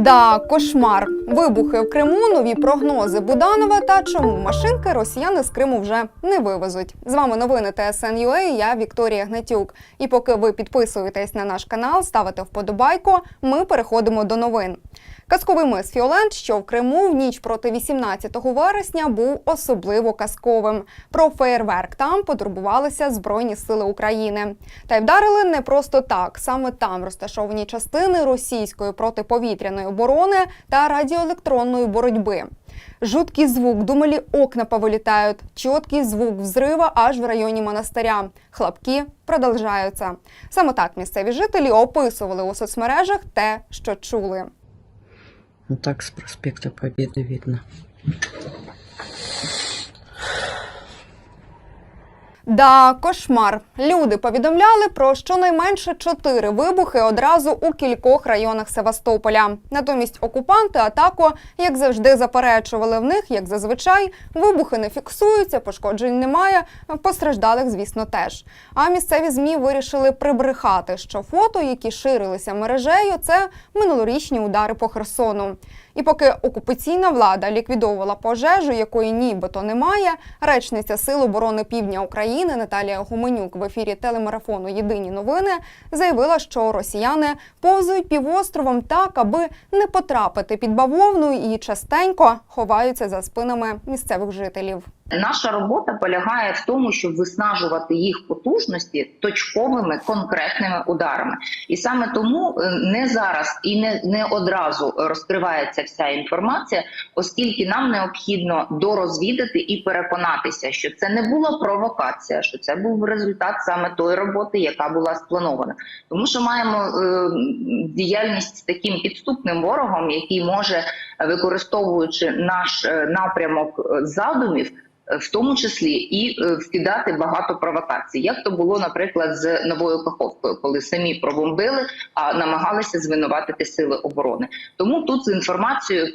Да, кошмар. Вибухи в Криму, нові прогнози Буданова та чому машинки росіяни з Криму вже не вивезуть. З вами новини ТСН.UA, Я Вікторія Гнатюк. І поки ви підписуєтесь на наш канал, ставите вподобайку, ми переходимо до новин. Казковий мис Фіолент, що в Криму в ніч проти 18 вересня був особливо казковим. Про феєрверк там потурбувалися Збройні сили України. Та й вдарили не просто так. Саме там розташовані частини російської протиповітряної оборони та радіоелектронної боротьби. Жуткий звук, думалі окна повилітають, чіткий звук взрива аж в районі монастиря. Хлопки продовжаються. Саме так місцеві жителі описували у соцмережах те, що чули. Вот так с проспекта Победы видно. Да, кошмар. Люди повідомляли про щонайменше чотири вибухи одразу у кількох районах Севастополя. Натомість окупанти атаку, як завжди, заперечували в них, як зазвичай, вибухи не фіксуються, пошкоджень немає. Постраждалих, звісно, теж. А місцеві змі вирішили прибрехати, що фото, які ширилися мережею, це минулорічні удари по Херсону. І поки окупаційна влада ліквідовувала пожежу, якої нібито немає, речниця Сил оборони Півдня України Наталія Гуменюк в ефірі телемарафону Єдині новини заявила, що росіяни повзують півостровом так, аби не потрапити під бавовну і частенько ховаються за спинами місцевих жителів. Наша робота полягає в тому, щоб виснажувати їх потужності точковими конкретними ударами, і саме тому е, не зараз і не, не одразу розкривається вся інформація, оскільки нам необхідно дорозвідати і переконатися, що це не була провокація, що це був результат саме тої роботи, яка була спланована. Тому що маємо е, діяльність з таким підступним ворогом, який може, використовуючи наш е, напрямок е, задумів в тому числі і е, вкидати багато провокацій, як то було, наприклад, з новою Каховкою, коли самі пробомбили, а намагалися звинуватити сили оборони. Тому тут з інформацією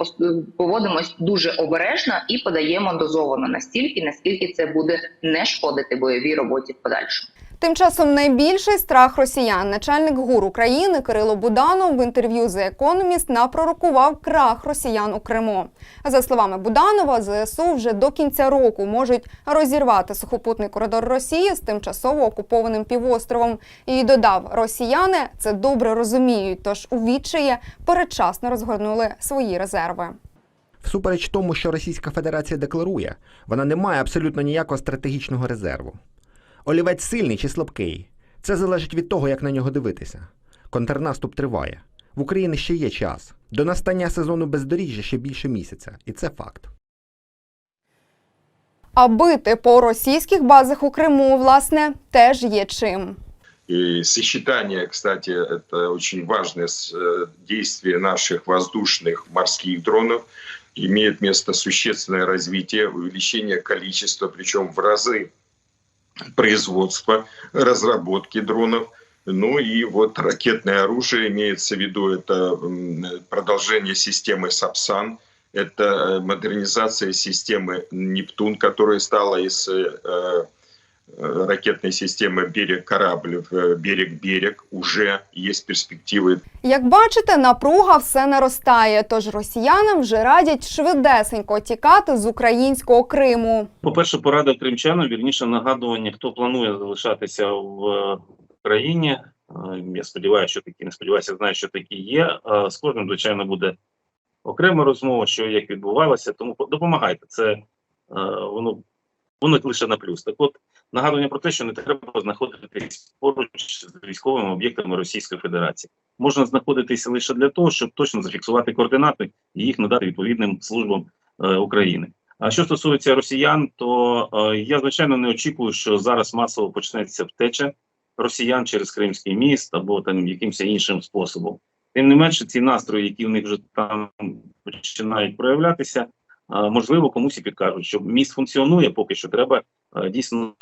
поводимось дуже обережно і подаємо дозовано настільки, наскільки це буде не шкодити бойовій роботі в подальшому. Тим часом найбільший страх росіян. Начальник ГУР України Кирило Буданов в інтерв'ю The Economist напророкував крах росіян у Криму. За словами Буданова, ЗСУ вже до кінця року можуть розірвати сухопутний коридор Росії з тимчасово окупованим півостровом. І додав, росіяни це добре розуміють, тож у відчаї передчасно розгорнули свої резерви. Всупереч тому, що Російська Федерація декларує, вона не має абсолютно ніякого стратегічного резерву. Олівець сильний чи слабкий. Це залежить від того, як на нього дивитися. Контрнаступ триває. В Україні ще є час. До настання сезону бездоріжжя ще більше місяця, і це факт. А бити по російських базах у Криму, власне, теж є чим. И сочетание, кстати, это очень важное с- э, действие наших воздушных морских дронов. Имеет место существенное развитие, увеличение количества, причем в разы производства, разработки дронов. Ну и вот ракетное оружие имеется в виду, это продолжение системы САПСАН, это э, модернизация системы «Нептун», которая стала из э, э, ракетной системы «Берег-корабль» в э, «Берег-берег». Уже есть перспективы Як бачите, напруга все наростає, тож росіянам вже радять швидесенько тікати з українського Криму. По-перше, порада кримчанам, вірніше нагадування, хто планує залишатися в е, країні. Е, Я сподіваюся, що такі не сподіваюся, знаю, що такі є. Е, З кожним, звичайно, буде окрема розмова, що як відбувалося. Тому по- допомагайте. Це е, воно воно лише на плюс. Так, от нагадування про те, що не треба знаходитись поруч з військовими об'єктами Російської Федерації. Можна знаходитися лише для того, щоб точно зафіксувати координати і їх надати відповідним службам е, України. А що стосується росіян, то е, я звичайно не очікую, що зараз масово почнеться втеча росіян через Кримський міст або там якимось іншим способом. Тим не менше, ці настрої, які в них вже там починають проявлятися, можливо, комусь і підкажуть, що міст функціонує, поки що треба дійсно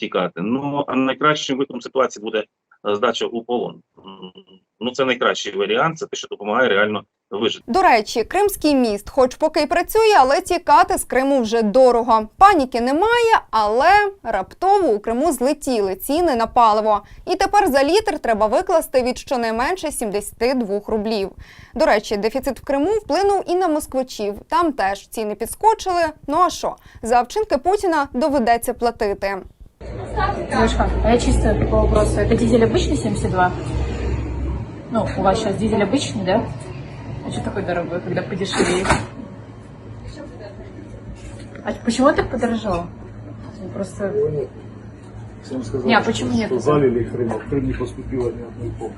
тікати. Ну а найкращим виходом ситуації буде здача у полон. Ну це найкращий варіант, це те, що допомагає реально вижити. До речі, Кримський міст, хоч поки й працює, але тікати з Криму вже дорого. Паніки немає, але раптово у Криму злетіли ціни на паливо. І тепер за літр треба викласти від щонайменше 72 рублів. До речі, дефіцит в Криму вплинув і на москвичів. Там теж ціни підскочили. Ну а що? За вчинки Путіна доведеться платити. Девушка, а я чисто по вопросу. Это дизель обычный 72? Ну, у вас сейчас дизель обычный, да? А что такой дорогой, когда подешевеет? А почему так подорожал? Ну, Просто... Всем сказали, Не, а почему что, нет? что залили Крым, а в Крым не поступило ни одной помощи.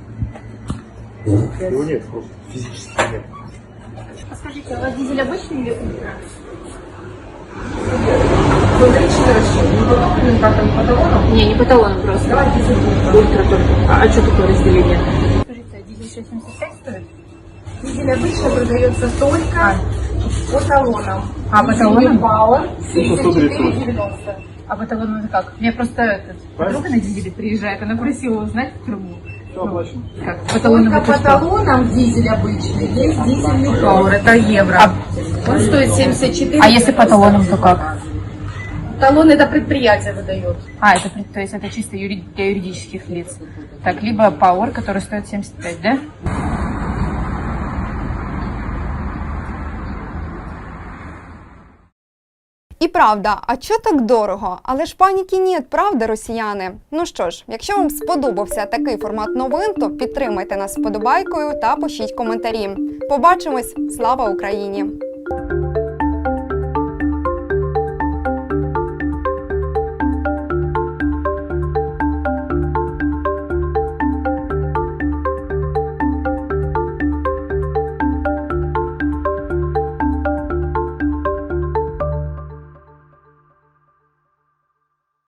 Его нет, просто физически нет. А скажите, у вас дизель обычный или ультра? Ультричный расчет. Как там, по талону? Не, не по талону просто. Давай дизель ультра только. А, а что такое разделение? Скажите, а дизель 675 Дизель обычно продается только по талонам. А, по талонам? Ну, что 34,90. А по талону это как? Мне просто этот, подруга на дизеле приезжает, она просила узнать в Крыму. Оплачено. Как? По Только это по талонам дизель обычный, есть дизельный Power, это евро. Он стоит 74. А если по талонам, то как? Талон это предприятие выдает. А, это, то есть это чисто юри- для юридических лиц. Так, либо Power, который стоит 75, да? І правда, а чо так дорого? Але ж паніки нет, правда, росіяни? Ну що ж, якщо вам сподобався такий формат новин, то підтримайте нас вподобайкою та пишіть коментарі. Побачимось! Слава Україні!